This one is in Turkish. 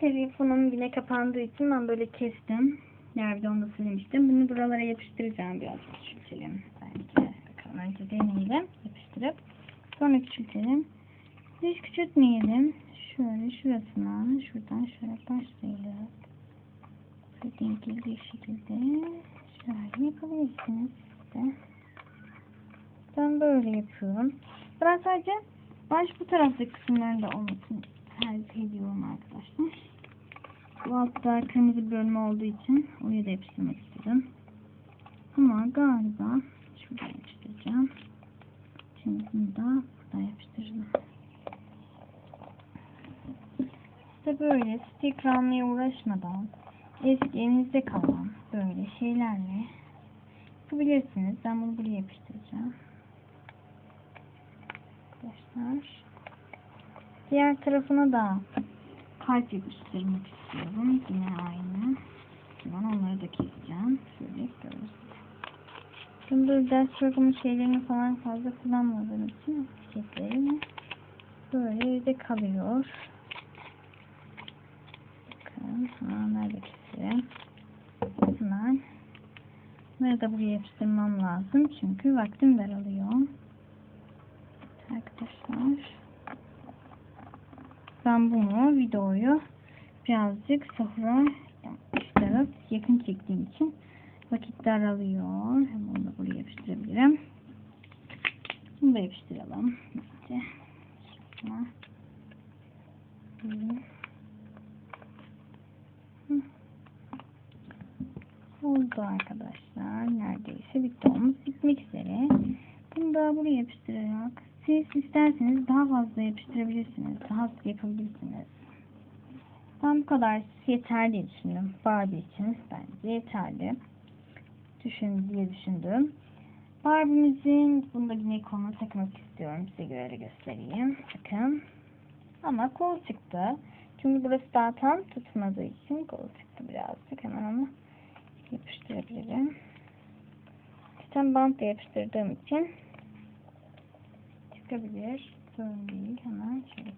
telefonum yine kapandığı için ben böyle kestim. Diğer videomda söylemiştim. Bunu buralara yapıştıracağım biraz küçültelim. Belki. Bakalım önce deneyelim. Yapıştırıp sonra küçültelim. Hiç küçültmeyelim. Şöyle şurasına şuradan şöyle başlayalım. Dediğim gibi şekilde şöyle yapabilirsiniz siz de. Ben böyle yapıyorum. Ben sadece baş bu taraftaki kısımlarında olmasını tercih ediyorum arkadaşlar. Bu altta kırmızı bölüm olduğu için oraya da yapıştırmak istedim. Ama galiba şuradan yapıştıracağım. Şimdi bunu da buradan yapıştıracağım. İşte böyle sticker almaya uğraşmadan eski elinizde kalan böyle şeylerle yapabilirsiniz. Ben bunu buraya yapıştıracağım. Arkadaşlar. Diğer tarafına da kalp yapıştırmak istiyorum. Yine aynı. Ben onları da keseceğim. Şöyle yapıyoruz. Ben böyle ders programı şeylerini falan fazla kullanmadığım için çiçeklerim böyle evde kalıyor. Bakın. Onları da keselim. Hemen. Bunları da buraya yapıştırmam lazım. Çünkü vaktim daralıyor. Arkadaşlar. Ben bunu videoyu birazcık sahura işte yakın çektiğim için vakit daralıyor. Hem onu da buraya yapıştırabilirim. Bunu da yapıştıralım. Hı. Oldu arkadaşlar. Neredeyse videomuz bitmek üzere. Bunu da buraya yapıştırarak siz isterseniz daha fazla yapıştırabilirsiniz. Daha az yapabilirsiniz. Ben bu kadar yeterli düşündüm. Barbie için bence yeterli. Düşün diye düşündüm. Barbie'mizin bunda yine koluna takmak istiyorum. Size göre göstereyim. Bakın. Ama kol çıktı. Çünkü burası daha tam tutmadığı için kol çıktı birazcık. Hemen onu yapıştırabilirim. Zaten bantla yapıştırdığım için çıkabilir. Sorun değil. Hemen şöyle